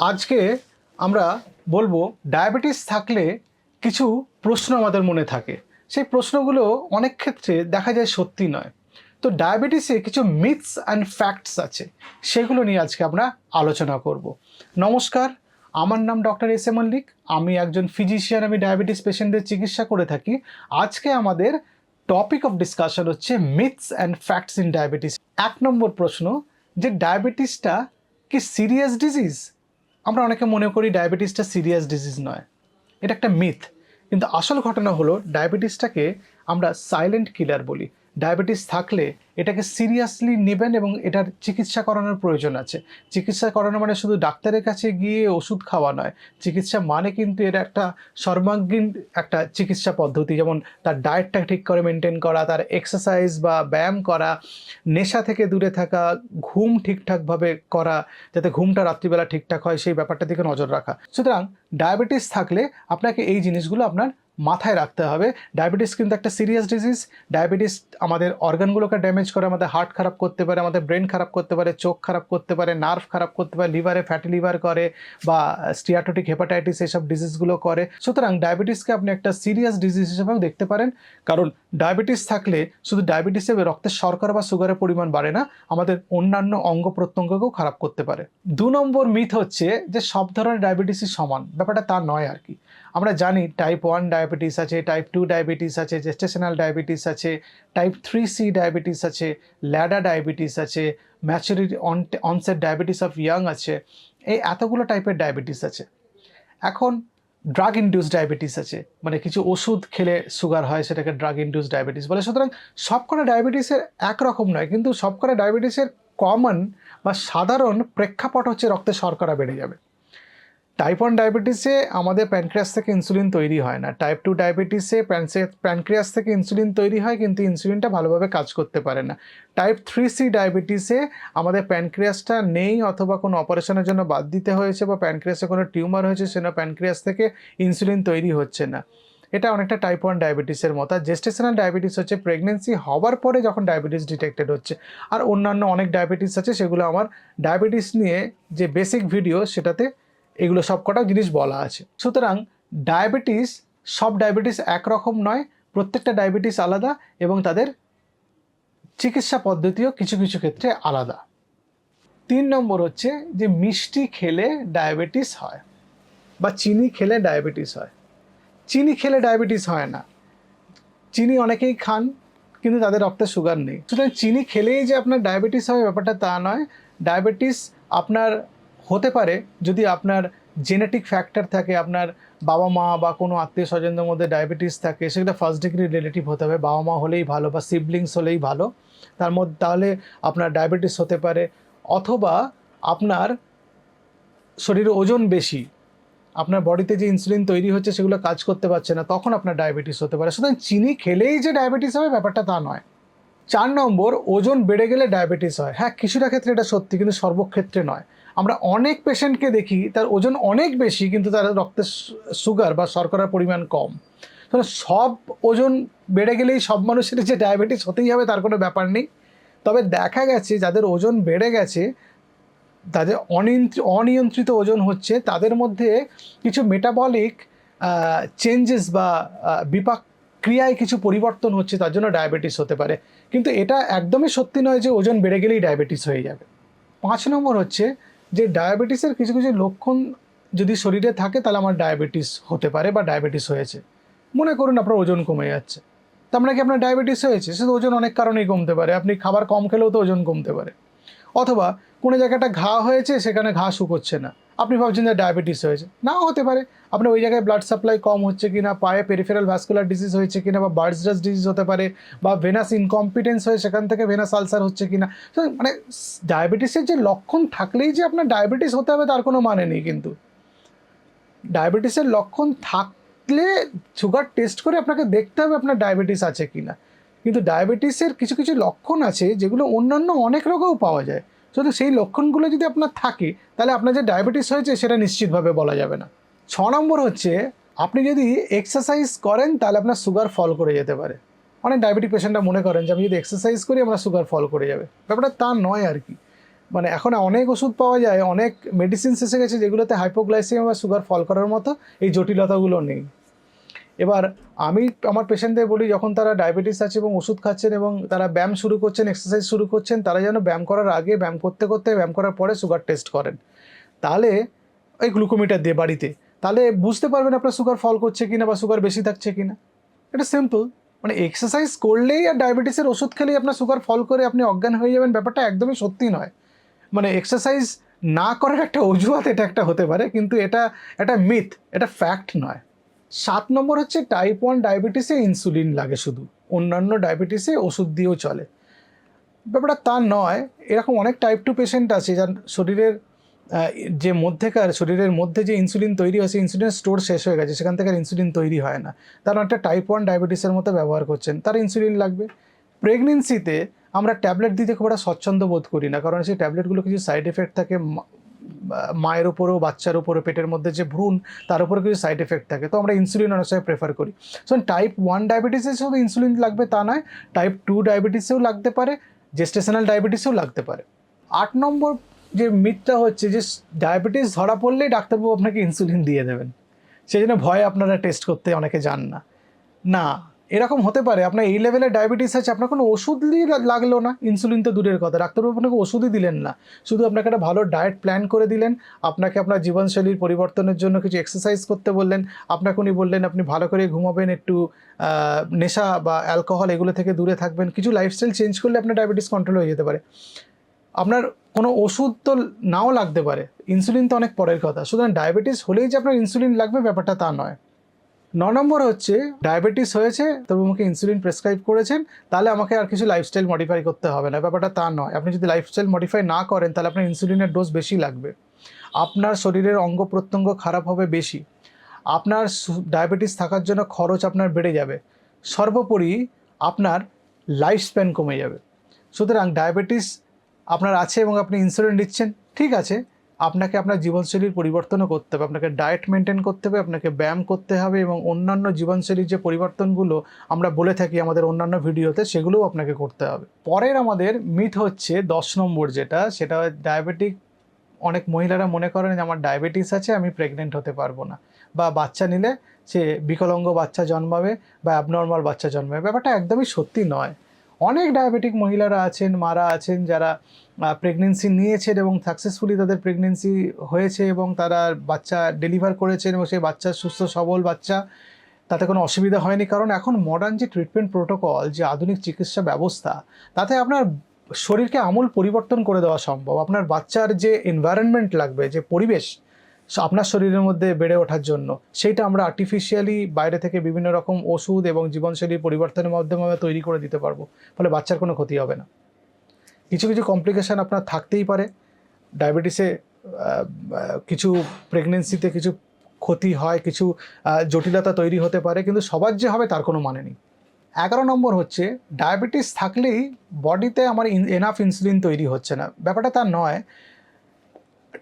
আজকে আমরা বলব, ডায়াবেটিস থাকলে কিছু প্রশ্ন আমাদের মনে থাকে। সেই প্রশ্নগুলো অনেক ক্ষেত্রে দেখা যায় সত্যি নয়। তো ডায়াবেটিসে কিছু মিথস অ্যান্ড ফ্যাক্টস আছে। সেগুলো নিয়ে আজকে আমরা আলোচনা করব। নমস্কার, আমার নাম ডক্টর এস এ মল্লিক। আমি একজন ফিজিশিয়ান আমি ডায়াবেটিস পেশেন্টদের চিকিৎসা করে থাকি। আজকে আমাদের টপিক অফ ডিসকাশন হচ্ছে myths and facts in diabetes এক নম্বর প্রশ্ন, যে ডায়াবেটিসটা কি সিরিয়াস ডিজিজ আমরা অনেকে মনে করি ডায়াবেটিসটা সিরিয়াস ডিজিজ নয়। এটা একটা মিথ। কিন্তু আসল ঘটনা হলো, ডায়াবেটিসটাকে আমরা সাইলেন্ট কিলার বলি। ডায়াবেটিস থাকলে এটাকে সিরিয়াসলি নেবেন এবং এটার চিকিৎসা করানোর প্রয়োজন আছে। চিকিৎসা করানো মানে শুধু ডাক্তারের কাছে গিয়ে ওষুধ খাওয়া নয়, চিকিৎসা মানে কিন্তু এটা একটা সর্বাঙ্গীন একটা চিকিৎসা পদ্ধতি। যেমন তার ডায়েটটা ঠিক করে মেনটেন করা, তার এক্সারসাইজ বা ব্যায়াম করা, নেশা থেকে দূরে থাকা, ঘুম ঠিকঠাকভাবে করা, যাতে ঘুমটা রাত্রিবেলা ঠিকঠাক হয়, সেই ব্যাপারটা দিকে নজর রাখা। সুতরাং ডায়াবেটিস থাকলে আপনাকে এই জিনিসগুলো আপনার মাথায় রাখতে হবে। ডায়াবেটিস কিন্তু একটা সিরিয়াস ডিজিজ ডায়াবেটিস আমাদের অর্গানগুলোকে ড্যামেজ করে, আমাদের হার্ট খারাপ করতে পারে, আমাদের ব্রেন খারাপ করতে পারে, চোখ খারাপ করতে পারে নার্ভ খারাপ করতে পারে লিভারে ফ্যাটি লিভার করে বা স্টিয়াটোটিক হেপাটাইটিস এসব ডিজিজগুলো করে। সুতরাং ডায়াবেটিসকে আপনি একটা সিরিয়াস ডিজিজ হিসেবেও দেখতে পারেন। কারণ ডায়াবেটিস থাকলে শুধু ডায়াবেটিসে রক্তের শর্করা বা সুগারের পরিমাণ বাড়ে না, আমাদের অন্যান্য অঙ্গ প্রত্যঙ্গকেও খারাপ করতে পারে। দু নম্বর মিথ হচ্ছে যে সব ধরনের ডায়াবেটিসই সমান। ব্যাপারটা তা নয় আর কি। আমরা জানি টাইপ ওয়ান ডায়াবেটিস আছে টাইপ টু ডায়াবেটিস আছে জেস্টেশনাল ডায়াবেটিস আছে টাইপ থ্রি সি ডায়াবেটিস আছে ল্যাডা ডায়াবেটিস আছে maturity onset diabetes of young আছে, এই এতগুলো টাইপের ডায়াবেটিস আছে। এখন ড্রাগ ইনডিউস ডায়াবেটিস আছে মানে কিছু ওষুধ খেলে সুগার হয়, সেটাকে ড্রাগ ইনডিউস ডায়াবেটিস বলে। সুতরাং সবকটা ডায়াবেটিসের একরকম নয়, কিন্তু সবকটা ডায়াবেটিসের কমন বা সাধারণ প্রেক্ষাপট হচ্ছে রক্তে শর্করা বেড়ে যাবে। টাইপ ওয়ান ডায়াবেটিসে আমাদের প্যানক্রিয়াস থেকে ইনসুলিন তৈরি হয় না। টাইপ টু ডায়াবেটিসে প্যানক্রিয়াস থেকে ইনসুলিন তৈরি হয় কিন্তু ইনসুলিনটা ভালোভাবে কাজ করতে পারে না। টাইপ থ্রি সি ডায়াবেটিসে আমাদের প্যানক্রিয়াসটা নেই অথবা কোনো অপারেশনের জন্য বাদ দিতে হয়েছে বা প্যানক্রিয়াসে কোনো টিউমার হয়েছে সেটা প্যানক্রিয়াস থেকে ইনসুলিন তৈরি হচ্ছে না। এটা অনেকটা টাইপ ওয়ান ডায়াবেটিসের মতো। আর জেস্টেশনাল ডায়াবেটিস হচ্ছে প্রেগনেন্সি হওয়ার পরে যখন ডায়াবেটিস ডিটেক্টেড হচ্ছে। আর অন্যান্য অনেক ডায়াবেটিস আছে সেগুলো আমার ডায়াবেটিস নিয়ে যে বেসিক ভিডিও সেটাতে এগুলো সব কটা জিনিস বলা আছে। সুতরাং ডায়াবেটিস সব ডায়াবেটিস একরকম নয়, প্রত্যেকটা ডায়াবেটিস আলাদা এবং তাদের চিকিৎসা পদ্ধতিও কিছু কিছু ক্ষেত্রে আলাদা। তিন নম্বর হচ্ছে যে মিষ্টি খেলে ডায়াবেটিস হয় বা চিনি খেলে ডায়াবেটিস হয়। চিনি খেলে ডায়াবেটিস হয় না। চিনি অনেকেই খান, কিন্তু তাদের রক্তে সুগার নেই। সুতরাং চিনি খেলেই যে আপনার ডায়াবেটিস হবে ব্যাপারটা তা নয়। ডায়াবেটিস আপনার হতে পারে যদি আপনার জেনেটিক ফ্যাক্টর থাকে, আপনার বাবা মা বা কোনো আত্মীয় স্বজনদের মধ্যে ডায়াবেটিস থাকে সেটা ফার্স্ট ডিগ্রি রিলেটিভ হতে হবে। বাবা মা হলেই ভালো বা সিবলিংস হলেই ভালো। তার মধ্যে, তাহলে আপনার ডায়াবেটিস হতে পারে। অথবা আপনার শরীরে ওজন বেশি, আপনার বডিতে যে ইনসুলিন তৈরি হচ্ছে সেগুলো কাজ করতে পারছে না, তখন আপনার ডায়াবেটিস হতে পারে। সুতরাং চিনি খেলেই যে ডায়াবেটিস হবে ব্যাপারটা তা নয়। চার নম্বর, ওজন বেড়ে গেলে ডায়াবেটিস হয়। হ্যাঁ কিছুটা ক্ষেত্রে এটা সত্যি, কিন্তু সর্বক্ষেত্রে নয়। আমরা অনেক পেশেন্টকে দেখি, তার ওজন অনেক বেশি, কিন্তু তার রক্তে সুগার বা শর্করার পরিমাণ কম। সব ওজন বেড়ে গেলেই সব মানুষের যে ডায়াবেটিস হতেই হবে, তার কোনো ব্যাপার নেই। তবে দেখা গেছে, যাদের ওজন বেড়ে গেছে, তাদের অনিয়ন্ত্রিত ওজন হচ্ছে, তাদের মধ্যে কিছু মেটাবলিক চেঞ্জেস বা বিপাক ক্রিয়ায় কিছু পরিবর্তন হচ্ছে, তার জন্য ডায়াবেটিস হতে পারে। কিন্তু এটা একদমই সত্যি নয় যে ওজন বেড়ে গেলেই ডায়াবেটিস হয়ে যাবে। পাঁচ নম্বর হচ্ছে যে ডায়াবেটিসের কিছু কিছু লক্ষণ যদি শরীরে থাকে, তাহলে আমার ডায়াবেটিস হতে পারে বা ডায়াবেটিস হয়েছে। মনে করুন আপনার ওজন কমে যাচ্ছে। তার মানে কি আপনার ডায়াবেটিস হয়েছে? সে ওজন অনেক কারণেই কমতে পারে। আপনি খাবার কম খেলেও তো ওজন কমতে পারে। অথবা কোনো জায়গাটা ঘা হয়েছে, সেখানে ঘা শুকোচ্ছে না। আপনি ভাবছেন যে ডায়াবেটিস হয়েছে। নাও হতে পারে। আপনার ওই জায়গায় ব্লাড সাপ্লাই কম হচ্ছে কিনা, পায়ে পেরিফেরাল ভাস্কুলার ডিজিজ হয়েছে কিনা বা বার্ডসডাস ডিজিজ হতে পারে বা ভেনাস ইনকম্পিটেন্স হয়ে সেখান থেকে ভেনাস আলসার হচ্ছে কিনা। মানে ডায়াবেটিসের যে লক্ষণ থাকলেই যে আপনার ডায়াবেটিস হতে হবে তার কোনো মানে নেই কিন্তু। ডায়াবেটিসের লক্ষণ থাকলে সুগার টেস্ট করে আপনাকে দেখতে হবে আপনার ডায়াবেটিস আছে কি না কিন্তু ডায়াবেটিসের কিছু কিছু লক্ষণ আছে যেগুলো অন্যান্য অনেক রোগেও পাওয়া যায়। শুধু সেই লক্ষণগুলো যদি আপনার থাকে, তাহলে আপনার যে ডায়াবেটিস হয়েছে সেটা নিশ্চিতভাবে বলা যাবে না। ছ নম্বর হচ্ছে, আপনি যদি এক্সারসাইজ করেন, তাহলে আপনার সুগার ফল করে যেতে পারে। অনেক ডায়াবেটিক পেশেন্টরা মনে করেন যে, আমি যদি এক্সারসাইজ করি, আমরা সুগার ফল করে যাবে। ব্যাপারটা তা নয় আর কি। মানে এখন অনেক ওষুধ পাওয়া যায়, অনেক মেডিসিনস এসে গেছে, যেগুলোতে হাইপোগ্লাইসিমিয়া বা সুগার ফল করার মতো এই জটিলতাগুলো নেই। এবার আমি আমার পেশেন্টদের বলি, যখন তারা ডায়াবেটিস আছে এবং ওষুধ খাচ্ছেন এবং তারা ব্যায়াম শুরু করছেন এক্সারসাইজ শুরু করছেন, তারা যেন ব্যায়াম করার আগে, ব্যায়াম করতে করতে, ব্যায়াম করার পরে সুগার টেস্ট করেন। তাহলে ওই গ্লুকোমিটার দিয়ে বাড়িতে তাহলে বুঝতে পারবেন আপনার সুগার ফল করছে কিনা বা সুগার বেশি থাকছে কিনা। এটা সিম্পল মানে এক্সারসাইজ করলেই আর ডায়াবেটিসের ওষুধ খেলেই আপনার সুগার ফল করে আপনি অজ্ঞান হয়ে যাবেন, ব্যাপারটা একদমই সত্যি নয়। মানে এক্সারসাইজ না করার একটা অজুহাত এটা একটা হতে পারে, কিন্তু এটা একটা মিথ এটা ফ্যাক্ট নয়। সাত নম্বর হচ্ছে টাইপ ওয়ান ডায়াবেটিসে ইনসুলিন লাগে শুধু, অন্যান্য ডায়াবেটিসে ওষুধ দিয়েও চলে। ব্যাপারটা তা নয়, এরকম অনেক টাইপ টু পেশেন্ট আছে যার শরীরের যে মধ্যেকার শরীরের মধ্যে যে ইনসুলিন তৈরি হয়, সেই ইনসুলিন স্টোর শেষ হয়ে গেছে। সেখান থেকে আর ইনসুলিন তৈরি হয় না। তারা একটা টাইপ ওয়ান ডায়াবেটিসের মতো ব্যবহার করছেন। তার ইনসুলিন লাগবে। প্রেগনেন্সিতে আমরা ট্যাবলেট দিতে খুব একটা স্বচ্ছন্দ বোধ করি না। কারণ সেই ট্যাবলেটগুলো কিছু সাইড এফেক্ট থাকে। মায়ের ওপরেও বাচ্চার ওপরে পেটের মধ্যে যে ভ্রূণ, তার উপরে কিছু সাইড এফেক্ট থাকে। তো আমরা ইনসুলিন অনেক সময় প্রেফার করি। সো টাইপ ওয়ান ডায়াবেটিসের শুধু ইনসুলিন লাগবে তা নয় টাইপ টু ডায়াবেটিসেও লাগতে পারে জেস্টেশনাল ডায়াবেটিসেও লাগতে পারে। আট নম্বর যে মিথটা হচ্ছে, যে ডায়াবেটিস ধরা পড়লেই ডাক্তারবাবু আপনাকে ইনসুলিন দিয়ে দেবেন। সেই জন্য ভয়ে আপনারা টেস্ট করতে অনেকে যান না। না, এরকম হতে পারে। আপনার এই লেভেলের ডায়াবেটিস আছে, আপনার কোনো ওষুধই লাগল না। ইনসুলিন তো দূরের কথা। ডাক্তারবাবু আপনাকে ওষুধই দিলেন না। শুধু আপনাকে একটা ভালো ডায়েট প্ল্যান করে দিলেন। আপনাকে আপনার জীবনশৈলীর পরিবর্তনের জন্য কিছু এক্সারসাইজ করতে বললেন। আপনাকে উনি বললেন, আপনি ভালো করে ঘুমাবেন, একটু নেশা বা অ্যালকোহল এগুলো থেকে দূরে থাকবেন। কিছু লাইফস্টাইল চেঞ্জ করলে আপনার ডায়াবেটিস কন্ট্রোল হয়ে যেতে পারে। আপনার কোনো ওষুধ তো নাও লাগতে পারে। ইনসুলিন তো অনেক পরের কথা। সুতরাং ডায়াবেটিস হলেই যে আপনার ইনসুলিন লাগবে ব্যাপারটা তা নয়। ন নম্বর হচ্ছে, ডায়াবেটিস হয়েছে তবে আমাকে ইনসুলিন প্রেসক্রাইব করেছেন, তাহলে আমাকে আর কিছু লাইফস্টাইল মডিফাই করতে হবে না, ব্যাপারটা তা নয়। আপনি যদি লাইফস্টাইল মডিফাই না করেন, তাহলে আপনার ইনসুলিনের ডোজ বেশি লাগবে। আপনার শরীরের অঙ্গ প্রত্যঙ্গ খারাপ হবে বেশি। আপনার ডায়াবেটিস থাকার জন্য খরচ আপনার বেড়ে যাবে। সর্বোপরি আপনার লাইফ স্প্যান কমে যাবে। সুতরাং ডায়াবেটিস আপনার আছে এবং আপনি ইনসুলিন নিচ্ছেন, ঠিক আছে। আপনাকে আপনার জীবনশৈলীর পরিবর্তনও করতে হবে, আপনাকে ডায়েট মেনটেন করতে হবে, আপনাকে ব্যায়াম করতে হবে এবং অন্যান্য জীবনশৈলীর যে পরিবর্তনগুলো আমরা বলে থাকি আমাদের অন্যান্য ভিডিওতে, সেগুলোও আপনাকে করতে হবে। পরের আমাদের মিথ হচ্ছে দশ নম্বর যেটা, সেটা ডায়াবেটিক অনেক মহিলারা মনে করেন যে আমার ডায়াবেটিস আছে, আমি প্রেগনেন্ট হতে পারব না। বা বাচ্চা নিলে সে বিকলাঙ্গ বাচ্চা জন্মাবে বা অ্যাবনর্মাল বাচ্চা জন্মাবে, ব্যাপারটা একদমই সত্যি নয়। অনেক ডায়াবেটিক মহিলারা আছেন, মারা আছেন, যারা প্রেগনেন্সি নিয়েছেন এবং সাকসেসফুলি তাদের প্রেগনেন্সি হয়েছে এবং তারা বাচ্চা ডেলিভার করেছেন এবং সেই বাচ্চা সুস্থ, সবল বাচ্চা, তাতে কোনো অসুবিধা হয়নি। কারণ এখন মডার্ন যে ট্রিটমেন্ট প্রোটোকল যে আধুনিক চিকিৎসা ব্যবস্থা, তাতে আপনার শরীরকে আমূল পরিবর্তন করে দেওয়া সম্ভব। আপনার বাচ্চার যে এনভায়রনমেন্ট লাগবে, যে পরিবেশ আপনার শরীরের মধ্যে বেড়ে ওঠার জন্য, সেইটা আমরা আর্টিফিশিয়ালি বাইরে থেকে বিভিন্ন রকম ওষুধ এবং জীবনশৈলীর পরিবর্তনের মাধ্যমে আমরা তৈরি করে দিতে পারব, ফলে বাচ্চার কোনো ক্ষতি হবে না। কিছু কিছু কমপ্লিকেশান আপনার থাকতেই পারে। ডায়াবেটিসে কিছু প্রেগনেন্সিতে কিছু ক্ষতি হয়, কিছু জটিলতা তৈরি হতে পারে, কিন্তু সবার যে হবে তার কোনো মানে নেই। এগারো নম্বর হচ্ছে ডায়াবেটিস থাকলেই বডিতে আমার এনাফ ইনসুলিন তৈরি হচ্ছে না। ব্যাপারটা তা নয়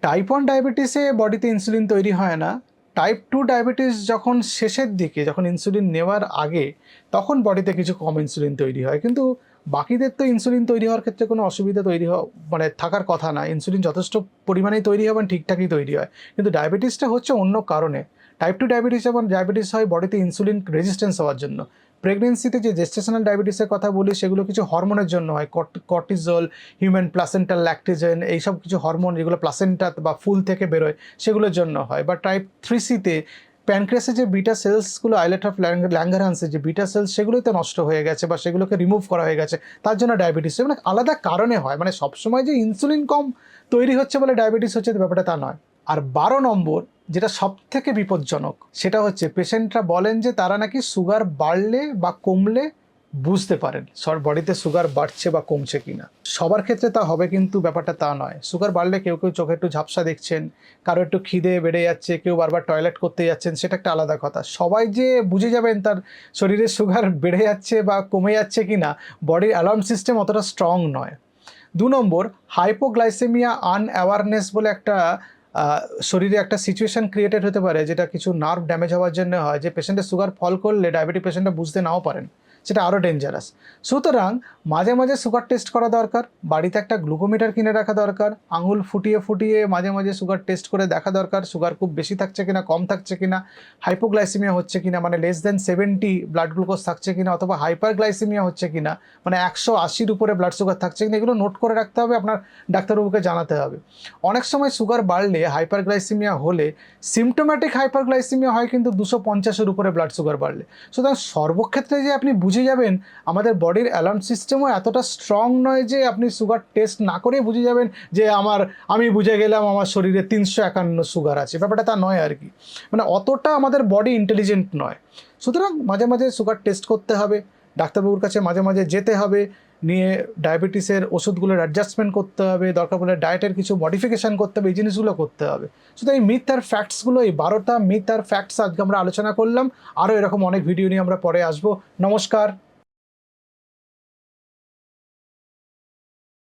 টাইপ ওয়ান ডায়াবেটিসে বডিতে ইনসুলিন তৈরি হয় না। টাইপ টু ডায়াবেটিস যখন শেষের দিকে, যখন ইনসুলিন নেওয়ার আগে, তখন বডিতে কিছু কম ইনসুলিন তৈরি হয়। কিন্তু বাকিদের তো ইনসুলিন তৈরি হওয়ার ক্ষেত্রে কোনো অসুবিধা তৈরি হওয়া মানে থাকার কথা না। ইনসুলিন যথেষ্ট পরিমাণেই তৈরি হয় এবং ঠিকঠাকই তৈরি হয়। কিন্তু ডায়াবেটিসটা হচ্ছে অন্য কারণে। টাইপ টু ডায়াবেটিস যেমন ডায়াবেটিস হয় বডিতে ইনসুলিন রেজিস্ট্যান্স হওয়ার জন্য। প্রেগনেন্সিতে যে জেস্টেশনাল ডায়াবেটিসের কথা বলি, সেগুলো কিছু হরমোনের জন্য হয়। কর্টিজল হিউম্যান প্লাসেন্টাল ল্যাকটিজেন এইসব কিছু হরমোন যেগুলো প্লাসেন্টা বা ফুল থেকে বেরোয়, সেগুলোর জন্য হয়। বা টাইপ থ্রি সিতে প্যানক্রেসে যে বিটা সেলসগুলো আইলেট অফ ল্যাঙ্গারহান্সের যে বিটা সেলস সেগুলোতে নষ্ট হয়ে গেছে বা সেগুলোকে রিমুভ করা হয়ে গেছে, তার জন্য ডায়াবেটিস মানে আলাদা কারণে হয়। মানে সবসময় যে ইনসুলিন কম তৈরি হচ্ছে বলে ডায়াবেটিস হচ্ছে ব্যাপারটা তা নয়। আর বারো নম্বর, যেটা সব থেকে বিপজ্জনক, সেটা হচ্ছে পেশেন্টরা বলেন যে তারা নাকি সুগার বাড়লে বা কমলে বুঝতে পারেন, সর বডিতে সুগার বাড়ছে বা কমছে কিনা। সবার ক্ষেত্রে তা হবে কিন্তু ব্যাপারটা তা নয়। সুগার বাড়লে কেউ কেউ চোখে একটু ঝাপসা দেখছেন, কারও একটু খিদে বেড়ে যাচ্ছে, কেউ বারবার টয়লেট করতে যাচ্ছেন, সেটা একটা আলাদা কথা। সবাই যে বুঝে যাবেন তার শরীরে সুগার বেড়ে যাচ্ছে বা কমে যাচ্ছে কিনা, বডির অ্যালার্ম সিস্টেম অতটা স্ট্রং নয়। দু নম্বর, হাইপোগ্লাইসেমিয়া আনঅ্যাওয়ারনেস বলে একটা শরীরে একটা সিচুয়েশান ক্রিয়েটেড হতে পারে যেটা কিছু নার্ভ ড্যামেজ হওয়ার জন্য হয়, যে পেশেন্টের সুগার ফল করলে ডায়াবেটিক পেশেন্টরা বুঝতে নাও পারেন। সেটা আরও ডেঞ্জারাস সুতরাং মাঝে মাঝে সুগার টেস্ট করা দরকার, বাড়িতে একটা গ্লুকোমিটার কিনে রাখা দরকার, আঙুল ফুটিয়ে ফুটিয়ে মাঝে মাঝে সুগার টেস্ট করে দেখা দরকার সুগার খুব বেশি থাকছে কিনা, কম থাকছে কিনা হাইপোগ্লাইসিমিয়া হচ্ছে কিনা মানে less than seventy blood glucose থাকছে কিনা, অথবা হাইপারগ্লাইসিমিয়া হচ্ছে কিনা মানে একশো আশির উপরে ব্লাড সুগার থাকছে কিনা, এগুলো নোট করে রাখতে হবে, আপনার ডাক্তারবাবুকে জানাতে হবে। অনেক সময় সুগার বাড়লে হাইপারগ্লাইসিমিয়া হলে সিমটোম্যাটিক হাইপারগ্লাইসিমিয়া হয় কিন্তু দুশো পঞ্চাশের উপরে ব্লাড সুগার বাড়লে। সুতরাং সর্বক্ষেত্রে যে আপনি বুঝে যাবেন, আমাদের বডির অ্যালার্ম সিস্টেমও এতটা স্ট্রং নয় যে আপনি সুগার টেস্ট না করেই বুঝে যাবেন যে আমার, আমি বুঝে গেলাম আমার শরীরে তিনশো একান্ন সুগার আছে। ব্যাপারটা তা নয় আর কি। মানে অতটা আমাদের বডি ইন্টেলিজেন্ট নয়। সুতরাং মাঝে মাঝে সুগার টেস্ট করতে হবে। ডাক্তারবাবুর কাছে মাঝে মাঝে যেতে হবে, নিয়ে ডায়াবেটিসের ওষুধগুলোর অ্যাডজাস্টমেন্ট করতে হবে, দরকার পড়লে ডায়েটের কিছু মডিফিকেশান করতে হবে, এই জিনিসগুলো করতে হবে। শুধু এই মিথ আর ফ্যাক্টসগুলো এই বারোটা মিথ আর ফ্যাক্টস আজকে আমরা আলোচনা করলাম। আরও এরকম অনেক ভিডিও নিয়ে আমরা পরে আসব। নমস্কার।